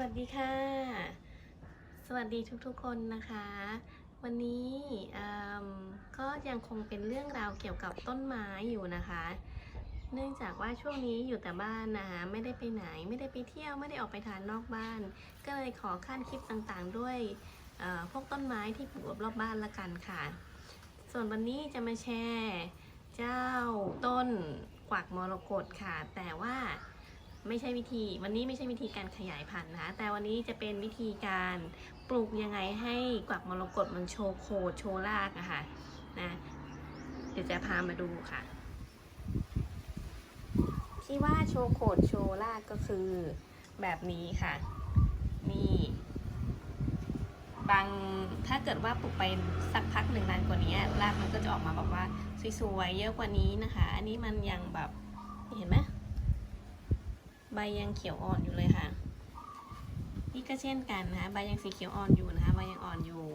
วัสดีค่ะ สวัสดีทุกๆคนนะคะ วันนี้ก็ยังคงเป็นเรื่องราวเกี่ยวกับต้นไม้อยู่นะคะ เนื่องจากว่าช่วงนี้อยู่แต่บ้านนะคะไม่ได้ไปไหนไม่ได้ไปเที่ยวไม่ได้ออกไปทานนอกบ้าน ก็เลยขอขั้นคลิปต่างๆ ด้วยพวกต้นไม้ที่ปลูกรอบบ้านละกันค่ะ ส่วนวันนี้จะมาแชร์ เจ้าต้นกวักมรกตค่ะ แต่ว่า ไม่ใช่วิธีวันนี้ไม่ใช่วิธีการขยายพันธุ์นะคะแต่วันนี้จะเป็นวิธีการปลูกยังไงให้กวักมรกตมันโชว์โคโชว์รากะค่ะนะเดี๋ยวจะพามาดูค่ะ ที่ว่าโชว์โคโชว์รากก็คือแบบนี้ค่ะ นี่บางถ้าเกิดว่าปลูกไปสักพักหนึ่งนานกว่านี้รากมันก็จะออกมาแบบว่าสวยๆเยอะกว่านี้นะคะ อันนี้มันยังแบบเห็นไหม ใบยังเขียวอ่อนอยู่เลยค่ะ นี่ก็เช่นกันนะคะใบยังสีเขียวอ่อนอยู่นะคะใบยังอ่อนอยู่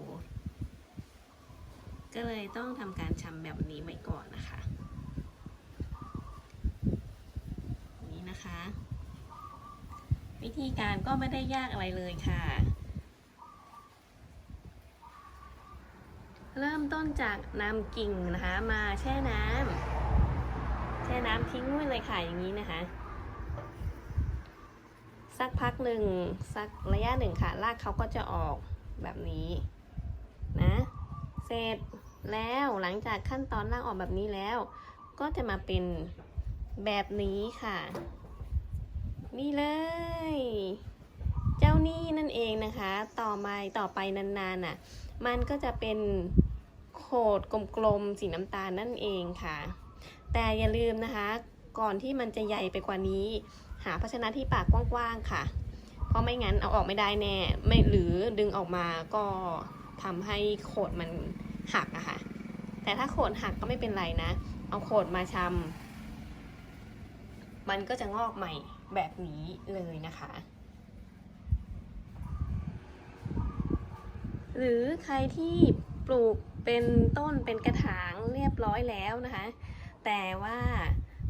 ก็เลยต้องทำการชำแบบนี้ไว้ก่อนนะคะ นี่นะคะ วิธีการก็ไม่ได้ยากอะไรเลยค่ะ เริ่มต้นจากนำกิ่งนะคะมาแช่น้ำแช่น้ำทิ้งไว้เลยค่ะอย่างนี้นะคะ สักพักหนึ่งสักระยะหนึ่งค่ะรากเขาก็จะออกแบบนี้นะเสร็จแล้วหลังจากขั้นตอนรากออกแบบนี้แล้ว ก็จะมาเป็นแบบนี้ค่ะ นี่เลย เจ้านี่นั่นเองนะคะ ต่อมาต่อไปนานๆน่ะ มันก็จะเป็นโขดกลมๆสีน้ำตาลนั่นเองค่ะ แต่อย่าลืมนะคะ ก่อนที่มันจะใหญ่ไปกว่านี้ หาภาชนะที่ปากกว้างๆค่ะ เพราะไม่งั้นเอาออกไม่ได้แน่ ไม่หรือดึงออกมาก็ทำให้โขดมันหักอะค่ะ แต่ถ้าโขดหักก็ไม่เป็นไรนะ เอาโขดมาชำมันก็จะงอกใหม่แบบนี้เลยนะคะ หรือใครที่ปลูกเป็นต้นเป็นกระถางเรียบร้อยแล้วนะคะ แต่ว่า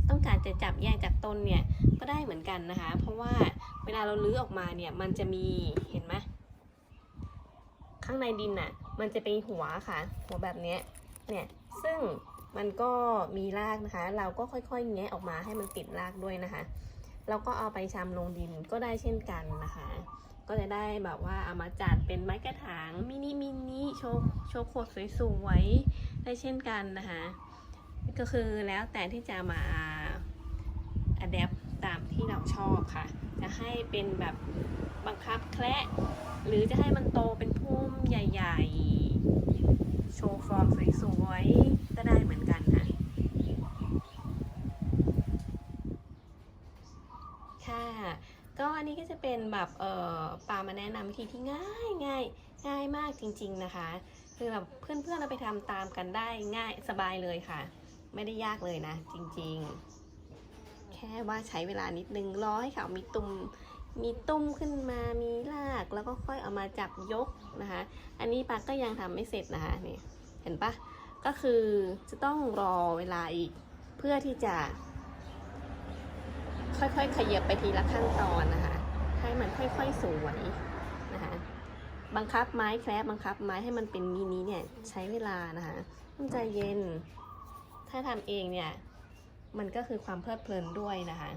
ต้องการจะจับแยกจากต้นเนี่ยก็ได้เหมือนกันนะคะ เพราะว่าเวลาเราลื้อออกมาเนี่ยมันจะมีเห็นไหมข้างในดินน่ะ มันจะเป็นหัวค่ะ หัวแบบนี้เนี่ยซึ่งมันก็มีรากนะคะ เราก็ค่อยๆแงะออกมาให้มันติดรากด้วยนะคะเราก็เอาไปชำลงดินก็ได้เช่นกันนะคะ ก็จะได้แบบว่าเอามาจัดเป็นไม้กระถางมินิมินิโชว์โชว์โคดสวยๆได้เช่นกันนะคะ ก็คือแล้วแต่ที่จะมา อัดแอปตามที่เราชอบค่ะ จะให้เป็นแบบบังคับแคละหรือจะให้มันโตเป็นพุ่มใหญ่ๆ โชว์ฟอร์มสวยๆ ก็ได้เหมือนกันค่ะค่ะ ก็อันนี้ก็จะเป็นแบบเอ่อปามาแนะนำวิธีที่ง่ายง่ายง่ายมากจริง ๆนะคะ คือแบบเพื่อนๆเราไปทำตามกันได้ง่ายสบายเลยค่ะ ไม่ได้ยากเลยนะจริง ๆ ค่ว่าใช้เวลานิดนึงรอให้เขามีตุ่มมีตุ้มขึ้นมามีรากแล้วก็ค่อยเอามาจับยกนะคะ อันนี้ปาก็ยังทำไม่เสร็จนะคะนี่เห็นปะก็คือจะต้องรอเวลาอีกเพื่อที่จะ ค่อยๆขยับไปทีละขั้นตอนนะคะ ให้มันค่อยๆสวยนะคะบังคับไม้แคลบบังคับไม้ให้มันเป็นมินิเนี่ยใช้เวลานะคะต้องใจเย็น ถ้าทำเองเนี่ย มันก็คือความเพลิดเพลินด้วยนะคะ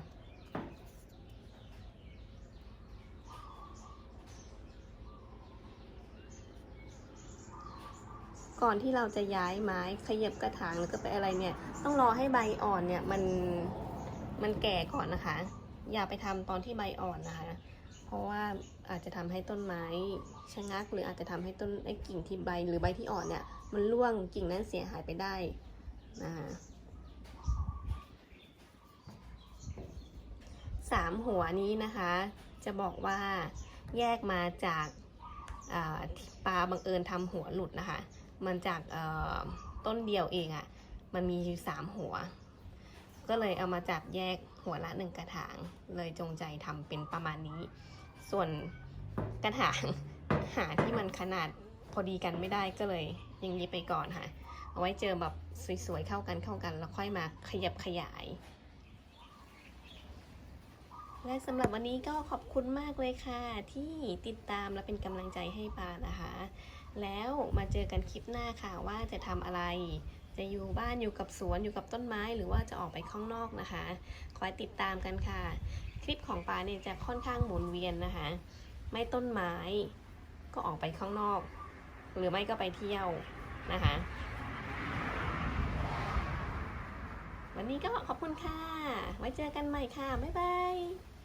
ก่อนที่เราจะย้ายไม้ขยับกระถางหรือก็ไปอะไรเนี่ย ต้องรอให้ใบอ่อนเนี่ยมันมันแก่ก่อนนะคะ อย่าไปทำตอนที่ใบอ่อนนะคะ เพราะว่าอาจจะทำให้ต้นไม้ชะงัก หรืออาจจะทำให้ต้นไอ้กิ่งที่ใบหรือใบที่อ่อนเนี่ย มันร่วงกิ่งนั้นเสียหายไปได้นะคะ สามหัวนี้นะคะ จะบอกว่าแยกมาจากปลาบังเอิญทำหัวหลุดนะคะ มันจากต้นเดียวเองอะ่ะ มันมีสามหัว ก็เลยเอามาจับแยกหัวละหนึ่งกระถาง เลยจงใจทำเป็นประมาณนี้ ส่วนกระถางหาที่มันขนาดพอดีกันไม่ได้ก็เลยยังนี้ไปก่อนค่ะ เอาไว้เจอแบบสวยๆเข้ากันเข้ากัน แล้วค่อยมาขยับขยาย และสำหรับวันนี้ก็ขอบคุณมากเลยค่ะ ที่ติดตามและเป็นกำลังใจให้ปานะคะ แล้วมาเจอกันคลิปหน้าค่ะว่าจะทำอะไร จะอยู่บ้านอยู่กับสวนอยู่กับต้นไม้ หรือว่าจะออกไปข้างนอกนะคะ คอยติดตามกันค่ะ คลิปของปาเนี่ยจะค่อนข้างหมุนเวียนนะคะ ไม่ต้นไม้ก็ออกไปข้างนอก หรือไม่ก็ไปเที่ยวนะคะ วันนี้ก็ขอบคุณค่ะ ไว้เจอกันใหม่ค่ะ บ๊ายบาย